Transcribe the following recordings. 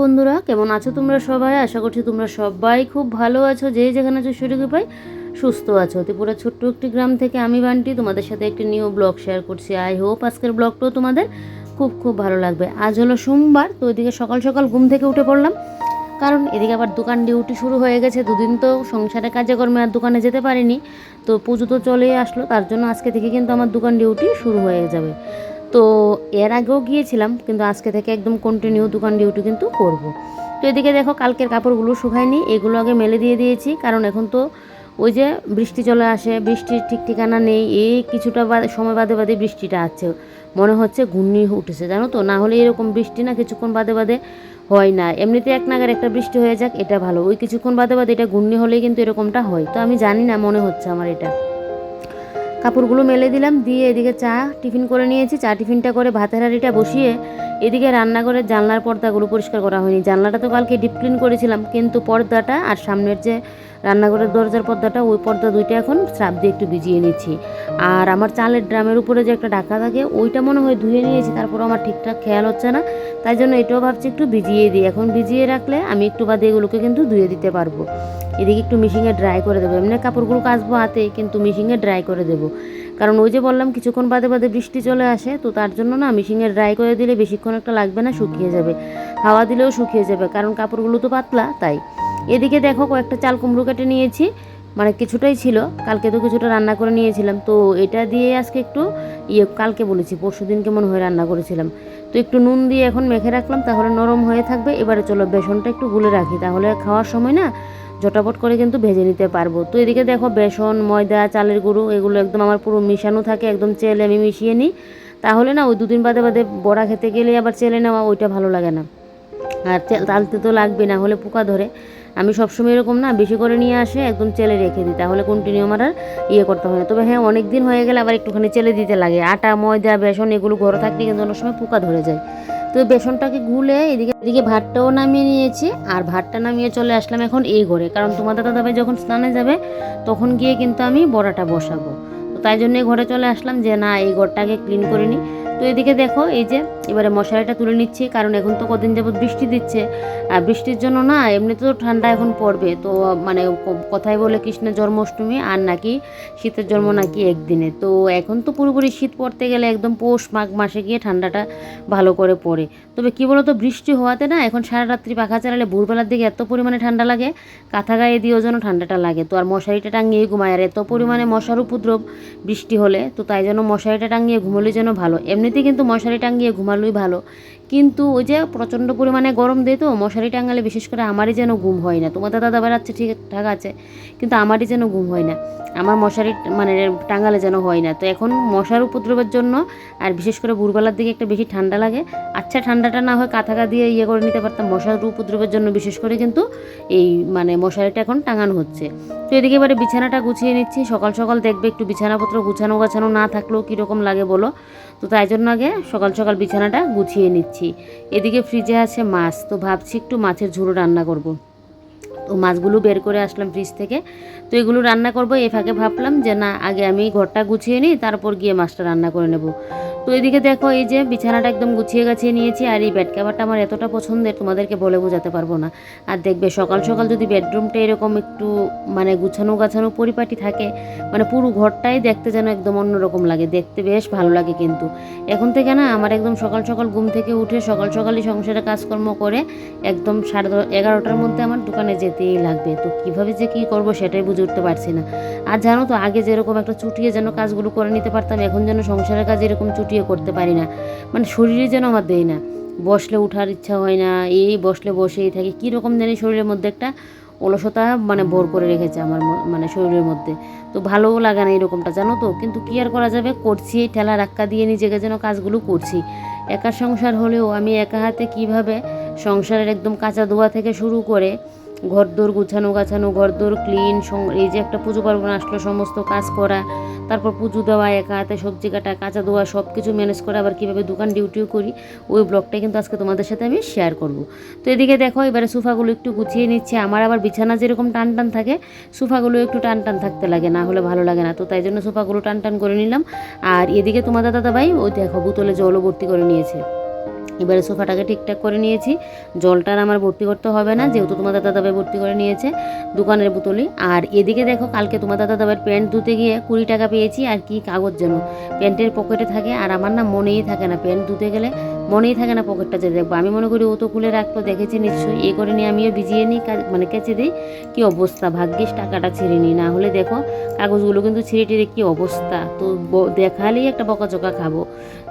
বন্ধুরা, কেমন আছো তোমরা সবাই? আশা করছি তোমরা সবাই খুব ভালো আছো। যে যেখানে আছো সেটুকু পাই সুস্থ আছো। ত্রিপুরা ছোট্ট একটি গ্রাম থেকে আমি বান্টি, তোমাদের সাথে একটি নিউ ব্লগ শেয়ার করছি। আই হোপ আজকের ব্লগটাও তোমাদের খুব খুব ভালো লাগবে। আজ হলো সোমবার, তো ওইদিকে সকাল সকাল ঘুম থেকে উঠে পড়লাম। কারণ এদিকে আবার দোকান ডিউটি শুরু হয়ে গেছে। দুদিন তো সংসারে কাজে কর্মে আর দোকানে যেতে পারিনি। তো পুজো তো চলেই আসলো। তার জন্য আজকে থেকে কিন্তু আমার দোকান ডিউটি শুরু হয়ে যাবে। তো এর আগেও গিয়েছিলাম, কিন্তু আজকে থেকে একদম কন্টিনিউ দোকান ডিউটি কিন্তু করব। তো এদিকে দেখো কালকের কাপড়গুলো শুকায়নি, এগুলো আগে মেলে দিয়ে দিয়েছি, কারণ এখন তো ওই যে বৃষ্টি চলে আসে, বৃষ্টির ঠিক ঠিকানা নেই এই কিছুটা সময় বাদে বাদে বৃষ্টিটা আছে। মনে হচ্ছে ঘূর্ণি উঠেছে, জানো তো? না হলে এরকম বৃষ্টি না কিছুক্ষণ বাদে বাদে হয় না। এমনিতে এক নাগার একটা বৃষ্টি হয়ে যাক, এটা ভালো। ওই কিছুক্ষণ বাদে বাদে এটা ঘূর্ণি হলেই কিন্তু এরকমটা হয়। তো আমি জানি না, মনে হচ্ছে আমার এটা। কাপড়গুলো মেলে দিলাম, দিয়ে এদিকে চা টিফিন করে নিয়েছি। চা টিফিনটা করে ভাতের হাঁড়িটা বসিয়ে এদিকে রান্নাঘরের জানলার পর্দাগুলো পরিষ্কার করা হয়নি। জানলাটা তো কালকে ডিপ ক্লিন করেছিলাম, কিন্তু পর্দাটা আর সামনের যে রান্নাঘরের দরজার পর্দাটা ওই পর্দা দুইটা এখন শ্রাপ দিয়ে একটু ভিজিয়ে নিচ্ছি। আর আমার চালের ড্রামের উপরে যে একটা ঢাকা থাকে, ওইটা মনে হয় ধুয়ে নিয়েছি তারপর আমার ঠিকঠাক খেয়াল হচ্ছে না। তাই জন্য এটাও ভাবছি একটু ভিজিয়ে দিই। এখন ভিজিয়ে রাখলে আমি একটু বাদে এগুলোকে কিন্তু ধুয়ে দিতে পারব। এদিকে একটু মিশিংয়ে ড্রাই করে দেবো। এমনি কাপড়গুলো কাচবো হাতে, কিন্তু মিশিংয়ে ড্রাই করে দেবো। কারণ ওই যে বললাম, কিছুক্ষণ বাদে বাদে বৃষ্টি চলে আসে, তো তার জন্য না মিশিংয়ে ড্রাই করে দিলে বেশিক্ষণ একটা লাগবে না, শুকিয়ে যাবে। হাওয়া দিলেও শুকিয়ে যাবে, কারণ কাপড়গুলো তো পাতলা, তাই। এদিকে দেখো কয়েকটা চাল কুমড়ো কেটে নিয়েছি। মানে কিছুটাই ছিল। কালকে তো কিছুটা রান্না করে নিয়েছিলাম। তো এটা দিয়ে আজকে একটু ইয়ে কালকে বলেছি, পরশু দিন কেমন হয়ে রান্না করেছিলাম। তো একটু নুন দিয়ে এখন মেখে রাখলাম, তাহলে নরম হয়ে থাকবে। এবারে চলো বেসনটা একটু গুলে রাখি, তাহলে খাওয়ার সময় না ঝটাপট করে কিন্তু ভেজে নিতে পারব। তো এদিকে দেখো বেসন, ময়দা, চালের গুঁড়ো, এগুলো একদম আমার পুরো মিশানো থাকে, একদম চেলে আমি মিশিয়ে নিই। তাহলে না ওই দুদিন বাদে বাদে বড়া খেতে গেলে আবার চেলে নেওয়া ওইটা ভালো লাগে না। আর তালতে তো লাগবে না, হলে পোকা ধরে। আমি সবসময় এরকম না, বেশি করে নিয়ে আসে, একদম চেলে রেখে দিই। তাহলে কন্টিনিউ আমার আর ইয়ে করতে হয় না। তবে হ্যাঁ অনেক দিন হয়ে গেলে আবার একটুখানি চেলে দিতে লাগে। আটা, ময়দা, বেসন এগুলো ঘরে থাকলে কিন্তু অনেক সময় পোকা ধরে যায়। তো বেসনটাকে গুলে এদিকে এদিকে ভাতটাও নামিয়ে নিয়েছি। আর ভাতটা নামিয়ে চলে আসলাম এখন এই ঘরে। কারণ তোমাদের দাদাভাই যখন স্নানে যাবে, তখন গিয়ে কিন্তু আমি বড়াটা বসাবো। তো তাই জন্য ঘরে চলে আসলাম যে, না, এই ঘরটাকে ক্লিন করে নিই তো এদিকে দেখো, এই যে এবারে মশারিটা তুলে নিচ্ছি, কারণ এখন তো কদিন যাবত বৃষ্টি দিচ্ছে। আর বৃষ্টির জন্য না এমনিতে তো ঠান্ডা এখন পড়বে, তো মানে কথাই বলে কৃষ্ণের জন্মাষ্টমী আর নাকি শীতের জন্ম নাকি একদিনে। তো এখন তো পুরোপুরি শীত পড়তে গেলে একদম পৌষ মাঘ মাসে গিয়ে ঠান্ডাটা ভালো করে পড়ে। তবে কী বলতো, বৃষ্টি হওয়াতে না, এখন সারা রাত্রি পাখা চালালে ভোরবেলার দিকে এত পরিমাণে ঠান্ডা লাগে, কাঁথা গায়ে দিয়েও যেন ঠান্ডাটা লাগে। তো আর মশারিটা টাঙিয়ে ঘুমায়, আর এত পরিমাণে মশার উপদ্রব বৃষ্টি হলে, তো তাই জন্য মশারিটা টাঙিয়ে ঘুমোলে যেন ভালো। এমনিতেই কিন্তু মশারি টাঙিয়ে ঘুমালোই ভালো। কিন্তু ওই যে প্রচণ্ড পরিমাণে গরম দেয় তো, মশারি টাঙালে বিশেষ করে আমারই যেন ঘুম হয় না। তোমাদের দাদা বেড়াচ্ছে ঠিকঠাক আছে, কিন্তু আমারই যেন ঘুম হয় না। আমার মশারি মানে টাঙালে যেন হয় না। তো এখন মশার উপদ্রবের জন্য আর বিশেষ করে ভোরবেলার দিকে একটা বেশি ঠান্ডা লাগে। আচ্ছা ঠান্ডাটা না হয় কাঁথাকা দিয়ে ইয়ে করে নিতে পারতাম। মশার উপদ্রবের জন্য বিশেষ করে কিন্তু এই মানে মশারিটা এখন টাঙানো হচ্ছে। তো এদিকে এবারে বিছানাটা গুছিয়ে নিচ্ছি। সকাল সকাল দেখবে একটু বিছানাপত্র গুছানো গাছানো না থাকলেও কীরকম লাগে বলো? তো তাই জন্য আগে সকাল সকাল বিছানাটা গুছিয়ে নিচ্ছি। এদিকে ফ্রিজে আছে মাছ, তো ভাবছি একটু মাছের ঝুড়ো রান্না করব। তো মাছগুলো বের করে আসলাম ফ্রিজ থেকে। তো এগুলো রান্না করব, এ ফাঁকে ভাবলাম যে না, আগে আমি ঘরটা গুছিয়ে নিই, তারপর গিয়ে মাছটা রান্না করে নেব। তো এদিকে দেখো, এই যে বিছানাটা একদম গুছিয়ে গাছিয়ে নিয়েছি, আর এই বেড কাভারটা আমার এতটা পছন্দের, তোমাদেরকে বলে বোঝাতে পারব না। আর দেখবে সকাল সকাল যদি বেডরুমটা এরকম একটু মানে গুছানো গাছানো পরিপাটি থাকে মানে পুরো ঘরটাই দেখতে যেন একদম অন্যরকম লাগে, দেখতে বেশ ভালো লাগে কিন্তু। এখন থেকে না, আমার একদম সকাল সকাল ঘুম থেকে উঠে সকাল সকালই সংসারে কাজকর্ম করে একদম সাড়ে এগারোটার মধ্যে আমার দোকানে যেতেই লাগবে। তো কীভাবে যে কী করব সেটাই বুঝে উঠতে পারছি না। আর জানো তো, আগে যেরকম একটা চুটিয়ে যেন কাজগুলো করে নিতে পারতাম, এখন যেন সংসারের কাজ এরকম চুটিয়ে করতে পারি না। মানে শরীরে যেন আমার দেয় না। বসলে উঠার ইচ্ছা হয় না, এই বসলে বসেই থাকি। কীরকম জানি শরীরের মধ্যে একটা অলসতা মানে ভর করে রেখেছে আমার মানে শরীরের মধ্যে। তো ভালোও লাগে না এরকমটা, জানো তো? কিন্তু কী আর করা যাবে? করছি এই ঠেলা রাক্কা দিয়ে নিজেকে যেন কাজগুলো করছি। একা সংসার হলেও আমি একা হাতে কীভাবে সংসারের একদম কাঁচা ধোয়া থেকে শুরু করে ঘরদোর গুছানো গাছানো, ঘরদোর ক্লিন এই যে একটা পুজো পার্বণ আসলো, সমস্ত কাজ করা, তারপর পুজো দেওয়া একা হাতে, সবজি কাটা, কাঁচা দেওয়া সব কিছু ম্যানেজ করা, আবার কীভাবে দোকান ডিউটিও করি, ওই ব্লগটা কিন্তু আজকে তোমাদের সাথে আমি শেয়ার করব। তো এদিকে দেখো, এবারে সোফাগুলো একটু গুছিয়ে নিচ্ছে। আমার আবার বিছানা যেরকম টান টান থাকে, সোফাগুলো একটু টান টান থাকতে লাগে, না হলে ভালো লাগে না। তো তাই জন্য সোফাগুলো টান টান করে নিলাম। আর এদিকে তোমাদের দাদা ভাই ওই দেখো, বোতলে জলও ভর্তি করে নিয়েছে। এবারে সোফাটাকে ঠিকঠাক করে নিয়েছি। জলটা আমার ভর্তি করতে হবে না, যেহেতু তোমাদের দাদাভাই ভর্তি করে নিয়েছে দোকানের বোতলে আর এদিকে দেখো, কালকে তোমার দাদা দাদাভাইয়ের প্যান্ট ধুতে গিয়ে কুড়ি টাকা পেয়েছি, আর কি কাগজ যেন। প্যান্টের পকেটে থাকে, আর আমার না মনেই থাকে না প্যান্ট ধুতে গেলে, মনেই থাকে না পকেটটা যে দেখব। আমি মনে করি ও তো খুলে রাখতো দেখেছি নিশ্চয়ই। এ করে নিয়ে আমিও ভিজিয়ে নিই মানে কেচে দিই। কী অবস্থা, ভাগ্যিস টাকাটা ছিঁড়ে নিই। না হলে দেখো, কাগজগুলো কিন্তু ছিঁড়ে টিড়ে কী অবস্থা। তো দেখালেই একটা বকাচকা খাব।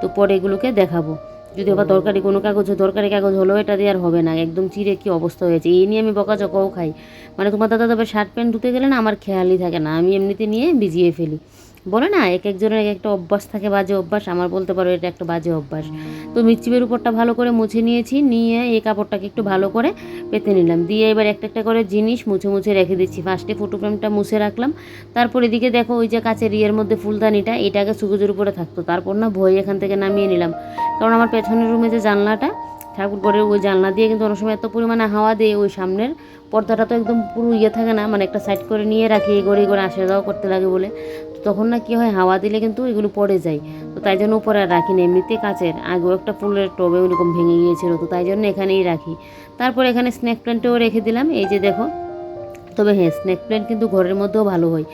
তো পরে এগুলোকে দেখাবো। যদি আবার দরকারি কোনো কাগজ দরকারি কাগজ হলেও এটা দিয়ে আর হবে না। একদম চিরে কি অবস্থা হয়েছে? এই নিয়ে আমি বকাচকাও খাই। মানে তোমার দাদা তবে শার্ট প্যান্ট ধুতে গেলে না আমার খেয়ালই থাকে না। আমি এমনিতে নিয়ে ভিজিয়ে ফেলি। বলে না, এক একজনের এক একটা অভ্যাস থাকে, বাজে অভ্যাস। আমার বলতে পারো, এটা একটা বাজে অভ্যাস। তো মিচিবের উপরটা ভালো করে মুছে নিয়েছি, নিয়ে এই কাপড়টাকে একটু ভালো করে পেতে নিলাম। দিয়ে এবার একটা একটা করে জিনিস মুছে মুছে রেখে দিচ্ছি। ফার্স্টে ফটো ফ্রেমটা মুছে রাখলাম। তারপর এদিকে দেখো, ওই যে কাচের ইয়ের মধ্যে ফুলদানিটা, এটাকে সুগুজের উপরে থাকতো। তারপর না ভয় এখান থেকে নামিয়ে নিলাম। কারণ আমার পেছনের রুমে যে জানলাটা, ঠাকুর ঘরের ওই জানলা দিয়ে কিন্তু অনেক সময় এত পরিমাণে হাওয়া দিয়ে ওই সামনের পর্দাটা তো একদম পুরো ইয়ে থাকে না মানে একটা সাইড করে নিয়ে রাখি এই এই করে আসা যাওয়া করতে লাগে বলে। তখন না কি হয়, হাওয়া দিলে কিন্তু এগুলো পড়ে যায়। তো তাই জন্য উপরে আর রাখি না। এমনিতে কাচের, আগেও একটা ফুলের টবে ওরকম ভেঙে গিয়েছিল, তো তাই জন্য এখানেই রাখি। তারপর এখানে স্ন্যাক প্ল্যান্টেও রেখে দিলাম। এই যে দেখো তবে হ্যাঁ স্নেক প্ল্যান্ট কিন্তু ঘরের মধ্যেও ভালো হয়।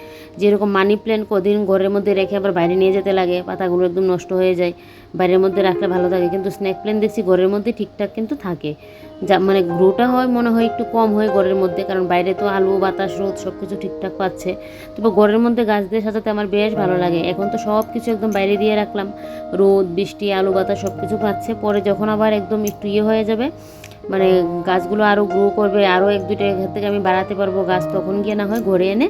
যেরকম মানি প্ল্যান্ট কদিন ঘরের মধ্যে রেখে আবার বাইরে নিয়ে যেতে লাগে, পাতাগুলো একদম নষ্ট হয়ে যায়, বাইরের মধ্যে রাখলে ভালো থাকে। কিন্তু স্নেক প্ল্যান্ট দেখছি ঘরের মধ্যে ঠিকঠাক কিন্তু থাকে। যা মানে গ্রোটা হয়, মনে হয় একটু কম হয় ঘরের মধ্যে, কারণ বাইরে তো আলু, বাতাস, রোদ সব কিছু ঠিকঠাক পাচ্ছে। তবে ঘরের মধ্যে গাছ দিয়ে সাজাতে আমার বেশ ভালো লাগে। এখন তো সব কিছু একদম বাইরে দিয়ে রাখলাম। রোদ, বৃষ্টি, আলু, বাতাস সব কিছু পাচ্ছে। পরে যখন আবার একদম একটু ইয়ে হয়ে যাবে মানে গাছগুলো আরও গ্রো করবে আরও এক দুটো ঘর থেকে আমি বাড়াতে পারব গাছ, তখন গিয়ে না হয় ঘরে এনে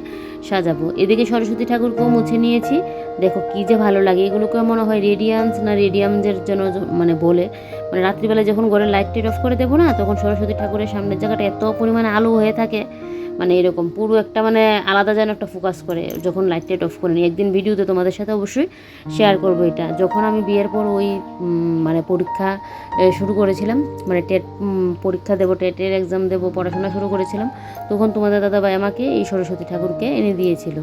সাজাবো। এদিকে সরস্বতী ঠাকুরকেও মুছে নিয়েছি। দেখো কী যে ভালো লাগে এগুলোকে মনে হয় রেডিয়ান্স না রেডিয়ামসের জন্য মানে বলে। মানে রাত্রিবেলা যখন ঘরে লাইট টাইট অফ করে দেবো না, তখন সরস্বতী ঠাকুরের সামনের জায়গাটা এত পরিমাণে আলো হয়ে থাকে মানে এরকম পুরো একটা মানে আলাদা যেন একটা ফোকাস করে, যখন লাইট টাইট অফ করে নিই। একদিন ভিডিওতে তোমাদের সাথে অবশ্যই শেয়ার করব এটা। যখন আমি বিয়ের পর ওই মানে পরীক্ষা শুরু করেছিলাম মানে টেট পরীক্ষা দেবো টেটের এক্সাম দেবো, পড়াশোনা শুরু করেছিলাম, তখন তোমাদের দাদাভাই আমাকে এই সরস্বতী ঠাকুরকে এনে দিয়েছিল।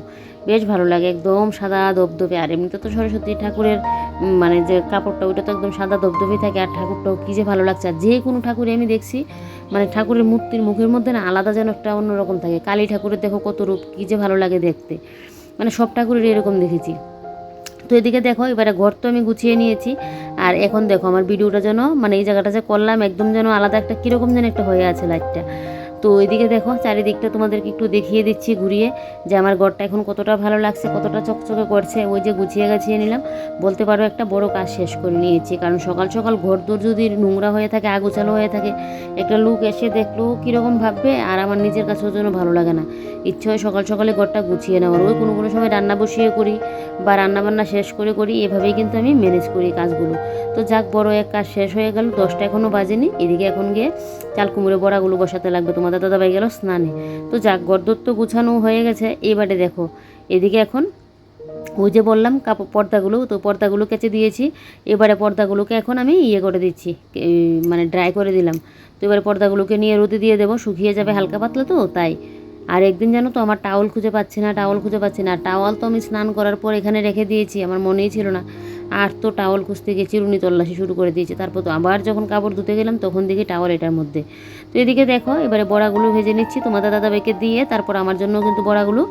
বেশ ভালো লাগে, একদম সাদা দবদবে আর এমনিতে তো সরস্বতী ঠাকুরের মানে যে কাপড়টা, ওইটা তো একদম সাদা দবদবেই থাকে আর ঠাকুরটাও কী যে ভালো লাগছে। আর যে কোনো ঠাকুরে আমি দেখছি মানে ঠাকুরের মূর্তির মুখের মধ্যে না আলাদা যেন একটা অন্যরকম থাকে। কালী ঠাকুরের দেখো কত রূপ, কী যে ভালো লাগে দেখতে। মানে সব ঠাকুরের এরকম দেখেছি। তো এদিকে দেখো, এবারে ঘর তো আমি গুছিয়ে নিয়েছি। আর এখন দেখো, আমার ভিডিওটা যেন মানে এই জায়গাটা যে করলাম, একদম যেন আলাদা একটা, কীরকম যেন একটা হয়ে আছে লাইটটা তো ওইদিকে দেখো, চারিদিকটা তোমাদেরকে একটু দেখিয়ে দিচ্ছি ঘুরিয়ে যে আমার ঘরটা এখন কতটা ভালো লাগছে, কতটা চকচকে করছে। ওই যে গুছিয়ে গাছিয়ে নিলাম। বলতে পারো একটা বড় কাজ শেষ করে নিয়েছি, কারণ সকাল সকাল ঘর দোর যদি নোংরা হয়ে থাকে আগুচালো হয়ে থাকে, একটা লোক এসে দেখলেও কীরকম ভাববে? আর আমার নিজের কাছেও যেন ভালো লাগে না। ইচ্ছে হয় সকাল সকালে ঘরটা গুছিয়ে নেওয়ার। ওই কোনো কোনো সময় রান্না বসিয়ে করি বা রান্না বান্না শেষ করে করি, এভাবেই কিন্তু আমি ম্যানেজ করি কাজগুলো। তো যাক, বড় এক কাজ শেষ হয়ে গেল, দশটা এখনও বাজেনি, এদিকে এখন গিয়ে চাল কুমড়ো বড়াগুলো বসাতে লাগবে তোমাদের দাদাভাই গেল স্নানে। তো যাক গরদর তো গুছানো হয়ে গেছে। এবারে দেখো, এদিকে এখন ওই যে বললাম কাপড় পর্দাগুলো, তো পর্দাগুলো কেচে দিয়েছি। এবারে পর্দাগুলোকে এখন আমি ইয়ে করে দিচ্ছি মানে ড্রাই করে দিলাম। তো এবারে পর্দাগুলোকে নিয়ে রোদে দিয়ে দেবো, শুকিয়ে যাবে হালকা পাতলা তো, তাই। আর একদিন জানো তো আমার টাওয়াল খুঁজে পাচ্ছি না টাওয়াল খুঁজে পাচ্ছি না। টাওয়াল তো আমি স্নান করার পর এখানে রেখে দিয়েছি, আমার মনেই ছিল না। আর তো টাওয়াল খুঁজতে গিয়ে চিরুনি তল্লাশি শুরু করে দিয়েছি। তারপর তো আবার যখন কাপড় ধুতে গেলাম, তখন দেখি টাওয়াল এটার মধ্যে। তো এদিকে দেখো, এবারে বড়াগুলো ভেজে নিচ্ছি, তোমাদের দাদাভাইকে দিয়ে তারপর আমার জন্য কিন্তু বড়াগুলো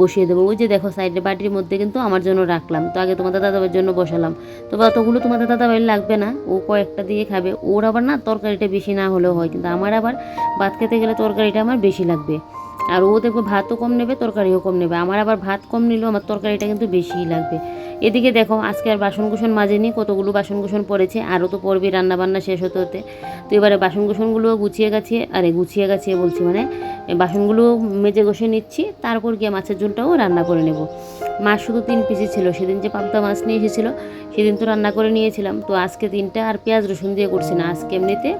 বসিয়ে দেবো। ওই যে দেখো, সাইডে বাটির মধ্যে কিন্তু আমার জন্য রাখলাম। তো আগে তোমাদের দাদাভাইয়ের জন্য বসালাম। তো অতগুলো তোমাদের দাদাভাইয়ের লাগবে না, ও কয়েকটা দিয়ে খাবে। ওর আবার না, তরকারিটা বেশি না হলেও হয়, কিন্তু আমার আবার ভাত খেতে গেলে তরকারিটা আমার বেশি লাগবে। আর ও দেখব ভাতও কম নেবে, তরকারিও কম নেবে। আমার আবার ভাত কম নিলেও আমার তরকারিটা কিন্তু বেশিই লাগবে। এদিকে দেখো, আজকে আর বাসন কুসন মাজেনি, কতগুলো বাসন কুসন পড়েছে, আরও তো পড়বে, রান্নাবান্না শেষ হতে হতে। তো এবারে বাসন কুসনগুলো গুছিয়ে গেছে, আরে গুছিয়ে গেছে বলছি মানে বাসনগুলো মেজে ঘষে নিচ্ছি, তারপর গিয়ে মাছের ঝোলটাও রান্না করে নেব। মাছ শুধু তিন পিসি ছিল, সেদিন যে পাবদা মাছ নিয়ে এসেছিল, সেদিন তো রান্না করে নিয়েছিলাম। তো আজকে তিনটা আর পেঁয়াজ রসুন দিয়ে করছি না, আজকে এমনিতে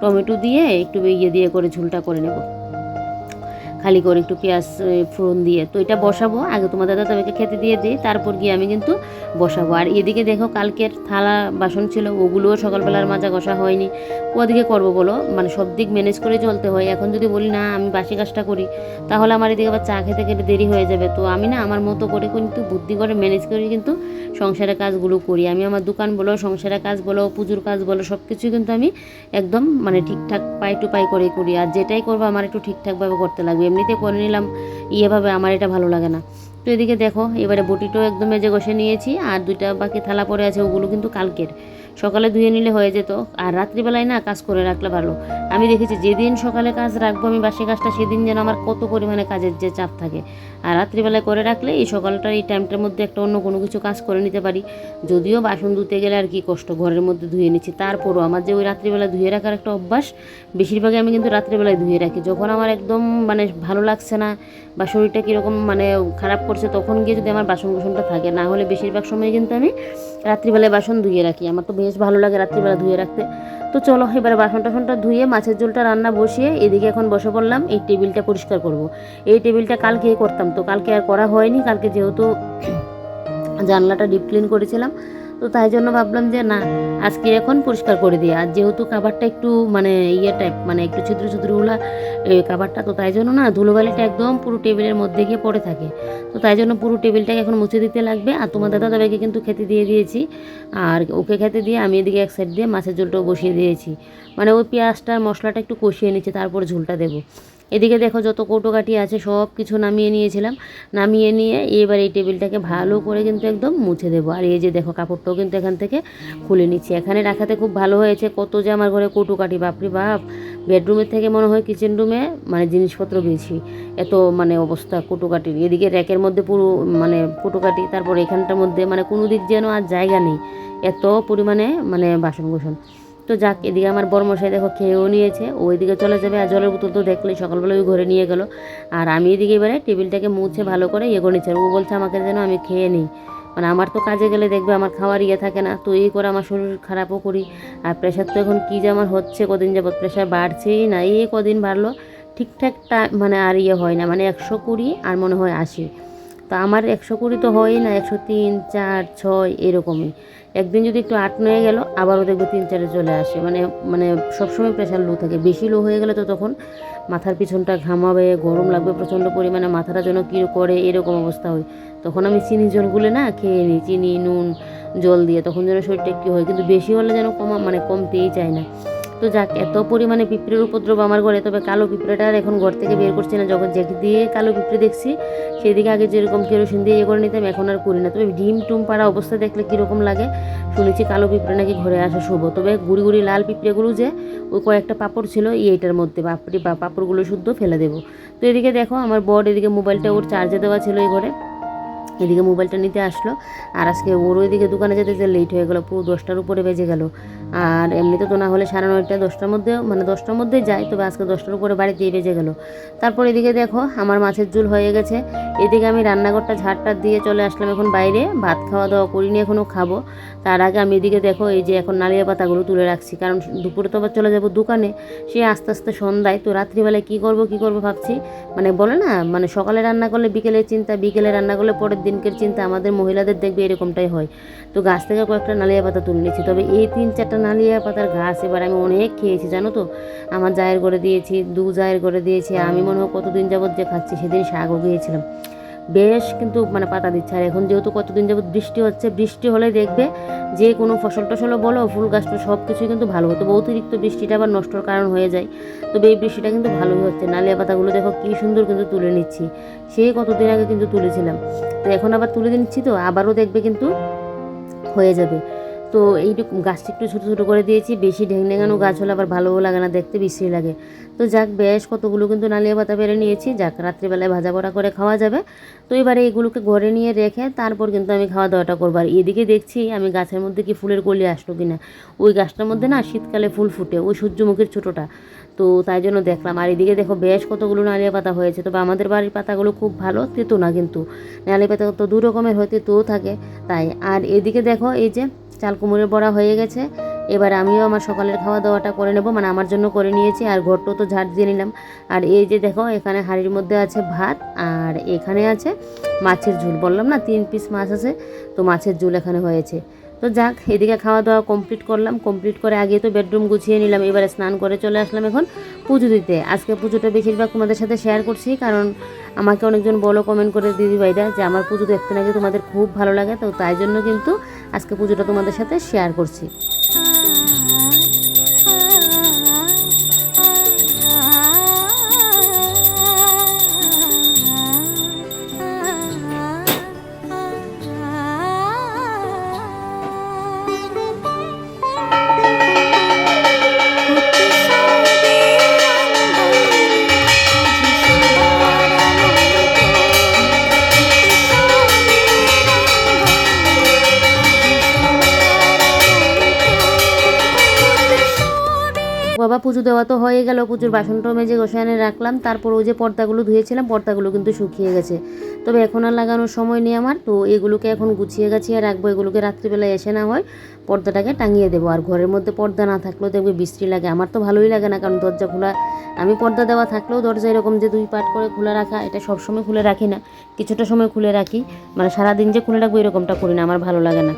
টমেটো দিয়ে একটু ইয়ে দিয়ে করে ঝোলটা করে নেব। খালি করে একটু পেঁয়াজ ফোড়ন দিয়ে। তো এটা বসাবো। আগে তোমার দাদা তবে খেতে দিয়ে দিই, তারপর গিয়ে আমি কিন্তু বসাবো। আর এদিকে দেখো কালকের থালা বাসন ছিল, ওগুলোও সকালবেলার মাজা কষা হয়নি। ওদিকে করব বলো? মানে সব দিক ম্যানেজ করে চলতে হয়। এখন যদি বলি, না, আমি বাসি কাজটা করি, তাহলে আমার এদিকে আবার চা খেতে খেতে দেরি হয়ে যাবে। তো আমি না, আমার মতো করে কিন্তু বুদ্ধি করে ম্যানেজ করে কিন্তু সংসারের কাজগুলো করি। আমি আমার দোকান বলো, সংসারের কাজ বলো, পুজোর কাজ বলো সব কিছুই কিন্তু আমি একদম মানে ঠিকঠাক পাই টু পাই করে করি। আর যেটাই করব, আমার একটু ঠিকঠাকভাবে করতে লাগবে। এমনিতে করে নিলাম, ইয়েভাবে আমার এটা ভালো লাগে না। তো এদিকে দেখো, এবারে বটিটাও একদম মেজে ঘষে নিয়েছি, আর দুইটা বাকি থালা পড়ে আছে, ওগুলো কিন্তু কালকের। সকালে ধুয়ে নিলে হয়ে যেত। আর রাত্রিবেলায় না কাজ করে রাখলে ভালো। আমি দেখেছি যেদিন সকালে কাজ রাখব, আমি বাসি কাজটা সেদিন যেন আমার কত পরিমাণে কাজের যে চাপ থাকে। আর রাত্রিবেলায় করে রাখলে এই সকালটার, এই টাইমটার মধ্যে একটা অন্য কোনো কিছু কাজ করে নিতে পারি। যদিও বাসন ধুতে গেলে আর কি কষ্ট, ঘরের মধ্যে ধুয়ে নিচ্ছি। তারপরও আমার যে ওই রাত্রিবেলা ধুয়ে রাখার একটা অভ্যাস, বেশিরভাগই আমি কিন্তু রাত্রিবেলায় ধুয়ে রাখি। যখন আমার একদম মানে ভালো লাগছে না বা শরীরটা কীরকম মানে খারাপ করছে, তখন গিয়ে যদি আমার বাসন কুসনটা থাকে, না হলে বেশিরভাগ সময় কিন্তু আমি রাত্রিবেলায় বাসন ধুয়ে রাখি। আমার তো বেশ ভালো লাগে রাত্রিবেলা ধুয়ে রাখতে তো চলো, এবারে বাসন টাসনটা ধুয়ে মাছের ঝোলটা রান্না বসিয়ে এদিকে এখন বসে পড়লাম, এই টেবিলটা পরিষ্কার করব। এই টেবিলটা কালকে করতাম, তো কালকে আর করা হয়নি, কালকে যেহেতু জানলাটা ডিপ ক্লিন করেছিলাম তো তাই জন্য ভাবলাম যে না, আজকে এখন পরিষ্কার করে দিই। আর যেহেতু কাবারটা একটু মানে ইয়ে টাইপ মানে একটু ছিদ্র ছিদ্রগুলা এই কাবারটা তো তাই জন্য না ধুলোবালিটা একদম পুরো টেবিলের মধ্যে গিয়ে পড়ে থাকে। তো তাই জন্য পুরো টেবিলটাকে এখন মুছে দিতে লাগবে। আর তোমার দাদা দাদাকে কিন্তু খেতে দিয়ে দিয়েছি। আর ওকে খেতে দিয়ে আমি এদিকে এক সাইড দিয়ে মাছের ঝোলটাও বসিয়ে দিয়েছি। মানে ওই পেঁয়াজটা, মশলাটা একটু কষিয়ে নিচ্ছি, তারপর ঝোলটা দেবো। এদিকে দেখো যত কৌটোকাঠি আছে, সব কিছু নামিয়ে নিয়েছিলাম। নামিয়ে নিয়ে এবার এই টেবিলটাকে ভালো করে কিন্তু একদম মুছে দেবো। আর এই যে দেখো, কাপড়টাও কিন্তু এখান থেকে খুলে নিচ্ছি। এখানে রাখাতে খুব ভালো হয়েছে। কত যে আমার ঘরে কৌটোকাঠি বাপরে বাপ! বেডরুমের থেকে মনে হয় কিচেন রুমে মানে জিনিসপত্র বেশি। এত মানে অবস্থা কৌটোকাঠির এদিকে র্যাকের মধ্যে পুরো মানে কৌটোকাঠি তারপর এখানটার মধ্যে মানে কোনো দিক যেন আর জায়গা নেই। এত পরিমাণে মানে বাসন কোসন তো যাক, এদিকে আমার বর্মশাই দেখো খেয়েও নিয়েছে ওইদিকে চলে যাবে আর জলের বোতল তো দেখলেই সকালবেলা ওই ঘরে নিয়ে গেল। আর আমি এদিকে এবারে টেবিলটাকে মুছে ভালো করে ইয়ে করে ও বলছে আমাকে যেন আমি খেয়ে নিই। মানে আমার তো কাজে গেলে দেখবে আমার খাওয়ার ইয়ে থাকে না, তো এই করে আমার শরীর খারাপও করি। আর প্রেশার তো এখন কী যে আমার হচ্ছে, কদিন যাবত প্রেশার বাড়ছেই না, এই কদিন বাড়লো, ঠিকঠাক মানে আর ইয়ে হয় না মানে একশো কুড়ি আর মনে হয় আশি। তো আমার একশো কুড়ি তো হয়ই না, একশো তিন, চার, ছয়, এরকমই। একদিন যদি একটু আট, নয়ে গেল, আবারও দেখবে তিন, চারে চলে আসে। মানে মানে সবসময় প্রেশার লো থাকে। বেশি লো হয়ে গেলে তো তখন মাথার পিছনটা ঘামাবে, গরম লাগবে প্রচণ্ড পরিমাণে, মাথাটা যেন কী করে, এরকম অবস্থা হয়। তখন আমি চিনি জলগুলো না খেয়ে নিই, চিনি, নুন, জল দিয়ে। তখন যেন শরীরটা একটু হয়। কিন্তু বেশি হলে যেন কমা মানে কমতেই চায় না। তো যাক, এত পরিমাণে পিঁপড়ের উপদ্রব আমার ঘরে, তবে কালো পিঁপড়েটা আর এখন ঘর থেকে বের করছি না। যখন যে দিয়ে কালো পিঁপড়ে দেখছি, সেদিকে আগে যেরকম কেরোসিন দিয়ে ইয়ে করে নিতাম, এখন আর করি না। তবে ডিম টুম পাড়া অবস্থা দেখলে কীরকম লাগে, শুনেছি কালো পিঁপড়ে নাকি ঘরে আসা শুভ। তবে গুড়ি গুড়ি লাল পিঁপড়েগুলো যে ওই কয়েকটা পাপড় ছিল এইটার মধ্যে বাপড়ি বা পাপড়গুলো শুদ্ধ ফেলে দেবো। তো এদিকে দেখো, আমার বর এদিকে মোবাইলটা ওর চার্জে দেওয়া ছিল এই ঘরে। এদিকে মোবাইলটা নিতে আসলো। আর আজকে ওর ওইদিকে দোকানে যেতে যে লেট হয়ে গেলো, পুরো দশটার উপরে বেজে গেল। আর এমনিতে তো না হলে সাড়ে নয়টা, দশটার মধ্যে মানে দশটার মধ্যেই যায়, তবে আজকে দশটার উপরে বাড়িতেই বেজে গেল। তারপর এদিকে দেখো, আমার মাছের ঝুল হয়ে গেছে। এদিকে আমি রান্নাঘরটা ঝাড়টা দিয়ে চলে আসলাম এখন বাইরে, ভাত খাওয়া দাওয়া করিনি এখনও খাব। তার আগে আমি এদিকে দেখো, এই যে এখন নালিয়া পাতাগুলো তুলে রাখছি, কারণ দুপুরে তো আবার চলে যাব দোকানে। সে আস্তে আস্তে সন্ধ্যায়, তো রাত্রিবেলায় কী করব কী করব ভাবছি। মানে বলে না মানে সকালে রান্না করলে বিকেলে চিন্তা, বিকেলে রান্না করলে পরের দিনকের চিন্তা আমাদের মহিলাদের দেখবে এরকমটাই হয়। তো গাছ থেকে কয়েকটা নালিয়া পাতা তুলে নিয়েছি। তবে এই তিন চারটা নালিয়া পাতার ঘাস এবার আমি অনেক খেয়েছি, জানো তো? আমার জায়ের করে দিয়েছি, দু জায়ের করে দিয়েছি। আমি মনে হয় কতদিন যাবত যে খাচ্ছি, সেদিন শাকও গিয়েছিলাম বেশ কিন্তু মানে পাতা দিচ্ছে। আর এখন যেহেতু কতদিন যাবত বৃষ্টি হচ্ছে, বৃষ্টি হলে দেখবে যে কোনো ফসল টসলও বলো, ফুল গাছ তো সব কিছুই কিন্তু ভালো হতো। অতিরিক্ত বৃষ্টিটা আবার নষ্টর কারণ হয়ে যায়। তবে এই বৃষ্টিটা কিন্তু ভালোই হচ্ছে। নালিয়া পাতাগুলো দেখো কী সুন্দর কিন্তু তুলে নিচ্ছি। সেই কতদিন আগে কিন্তু তুলেছিলাম। তো এখন আবার তুলে নিচ্ছি তো, আবারও দেখবে কিন্তু হয়ে যাবে। তো এইটুকু গাছটা একটু ছোটো ছোটো করে দিয়েছি বেশি ঢেঙানো গাছ হলে আবার ভালোও লাগে না দেখতে বেশি লাগে। তো যাক বেশ কতগুলো কিন্তু নালিয়া পাতা পেরে নিয়েছি যাক রাত্রিবেলায় ভাজা পোড়া করে খাওয়া যাবে। তো এবারে এইগুলোকে ঘরে নিয়ে রেখে তারপর কিন্তু আমি খাওয়া দাওয়াটা করব। আর এদিকে দেখছি আমি গাছের মধ্যে কি ফুলের কলি আসলো কিনা। ওই গাছটার মধ্যে না শীতকালে ফুল ফুটে ওই সূর্যমুখীর ছোটোটা। তো তাই জন্য দেখলাম। আর এদিকে দেখো বেশ কতগুলো নালিয়া পাতা হয়েছে। তবে আমাদের বাড়ির পাতাগুলো খুব ভালো তেতো না কিন্তু। নালিয়া পাতা তো দু রকমের হয়, তেতোও থাকে। তাই আর এদিকে দেখো এই যে চাল কুমড়োর বড়া হয়ে গেছে। এবার আমিও আমার সকালের খাওয়া দাওয়াটা করে নেব। মানে আমার জন্য করে নিয়েছি। আর ঘরটাও তো ঝাড় দিয়ে নিলাম। আর এই যে দেখো এখানে হাঁড়ির মধ্যে আছে ভাত। আর এখানে আছে মাছের ঝোল। বললাম না, তিন পিস মাছ আছে। তো মাছের ঝোল এখানে হয়েছে। তো যাক, এদিকে খাওয়া দাওয়া কমপ্লিট করলাম। কমপ্লিট করে আগে তো বেডরুম গুছিয়ে নিলাম। এবারে স্নান করে চলে আসলাম এখন পুজো দিতে। আজকে পুজোটা বেশিরভাগ তোমাদের সাথে শেয়ার করছি কারণ আমাকে অনেকজন বলো কমেন্ট করে দিদি ভাইরা যে আমার পুজো দেখতে নাকি তোমাদের খুব ভালো লাগে। তো তাই জন্য কিন্তু আজকে পুজোটা তোমাদের সাথে শেয়ার করছি। পুজো দেওয়া তো হয়ে গেল পুজোর বাসনটা মেজে গোসাইনে রাখলাম তারপর ওই যে পর্দাগুলো ধুয়েছিলাম পর্দাগুলো কিন্তু শুকিয়ে গেছে। তবে এখন আর লাগানোর সময় নেই আমার তো এগুলোকে এখন গুছিয়ে গাছিয়ে রাখব এগুলোকে রাত্রিবেলায় এসে না হয় পর্দাটাকে টাঙিয়ে দেবো। আর ঘরের মধ্যে পর্দা না থাকলেও দেখবে বৃষ্টি লাগে আমার তো ভালোই লাগে না কারণ দরজা খোলা আমি পর্দা দেওয়া থাকলেও দরজা এরকম যে দুই পাট করে খোলা রাখা এটা সবসময় খুলে রাখি না কিছুটা সময় খুলে রাখি মানে সারাদিন যে খুলে রাখব এরকমটা করি না আমার ভালো লাগে না।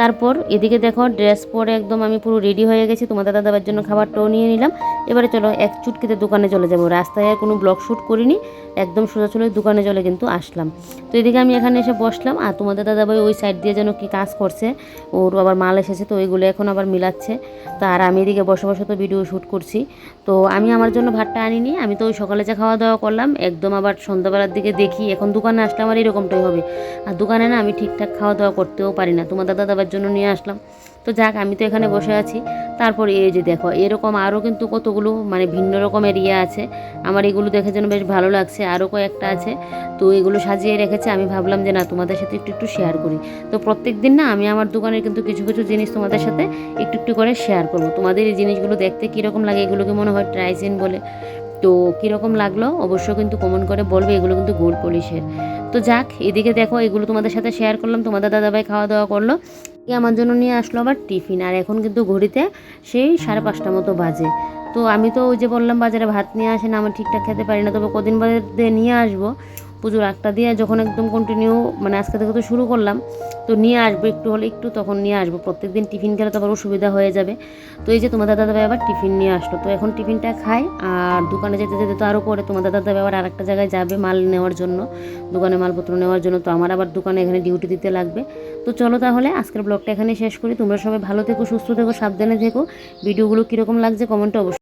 তারপর এদিকে দেখো ড্রেস পরে একদম আমি পুরো রেডি হয়ে গেছি। তোমাদের দাদাবার জন্য খাবারটাও নিয়ে নিলাম। এবারে চলো, এক চুটকিতে দোকানে চলে যাব। রাস্তায় আর কোনো ব্লগ শ্যুট করিনি, একদম সোজাসুজি দোকানে চলে কিন্তু আসলাম। তো এদিকে আমি এখানে এসে বসলাম, আর তোমাদের দাদাভাই ওই সাইড দিয়ে যেন কি কাজ করছে, ওর আবার মাল এসেছে, তো ওইগুলো এখন আবার মিলাচ্ছে। তো আর আমি এদিকে বসে বসে তো ভিডিও শ্যুট করছি। তো আমি আমার জন্য ভাতটা আনিনি, আমি তো ওই সকালে যা খাওয়া দাওয়া করলাম, একদম আবার সন্ধ্যাবেলার দিকে দেখি, এখন দোকানে আসলে আমার এরকমটাই হবে। আর দোকানে না আমি ঠিকঠাক খাওয়া দাওয়া করতেও পারি না। তোমাদের দাদাবার জন্য নিয়ে আসলাম। তো যাক, আমি তো এখানে বসে আছি। তারপর এই যে দেখো, এরকম আরও কিন্তু কতগুলো মানে ভিন্ন রকমের ইয়ে আছে। আমার এগুলো দেখে যেন বেশ ভালো লাগছে। আরও কয়েকটা আছে। তো এগুলো সাজিয়ে রেখেছে। আমি ভাবলাম যে না, তোমাদের সাথে একটু একটু শেয়ার করি। তো প্রত্যেক দিন না, আমি আমার দোকানের কিন্তু কিছু কিছু জিনিস তোমাদের সাথে একটু একটু করে শেয়ার করব। তোমাদের এই জিনিসগুলো দেখতে কীরকম লাগে এগুলোকে মনে হয় ট্রাইসিন বলে। তো কীরকম লাগল অবশ্যই কিন্তু কমেন্ট করে বলবে। এগুলো কিন্তু গোল্ড পলিশের তো যাক, এদিকে দেখো, এগুলো তোমাদের সাথে শেয়ার করলাম। তোমাদের দাদাভাই খাওয়া দাওয়া করল। আমার জন্য নিয়ে আসলো আবার টিফিন। আর এখন কিন্তু ঘড়িতে সেই সাড়ে পাঁচটা মতো বাজে। তো আমি তো ওই যে বললাম, বাজারে ভাত নিয়ে আসে না, আমি ঠিকঠাক খেতে পারি না। তবে কদিন বাদে নিয়ে আসব। পুজোর একটা দিয়ে যখন একদম কন্টিনিউ মানে আজকে থেকে তো শুরু করলাম, তো নিয়ে আসব একটু হলে, একটু তখন নিয়ে আসব। প্রত্যেক দিন টিফিন খেলে তো আবার অসুবিধা হয়ে যাবে। তো এই যে তোমাদের দাদাভাই আবার টিফিন নিয়ে আসলো। তো এখন টিফিনটা খাই আর দোকানে যেতে যেতে তো আরও পরে তোমাদের দাদাভাই আবার আরেকটা জায়গায় যাবে মাল নেওয়ার জন্য, দোকানে মালপত্র নেওয়ার জন্য। তো আমার আবার দোকানে এখানে ডিউটি দিতে লাগবে। তো চলো তাহলে, আজকের ব্লগটা এখানে শেষ করি। তোমরা সবাই ভালো থেকো, সুস্থ থেকো, সাবধানে থেকো। ভিডিওগুলো কীরকম লাগছে কমেন্টে অবশ্যই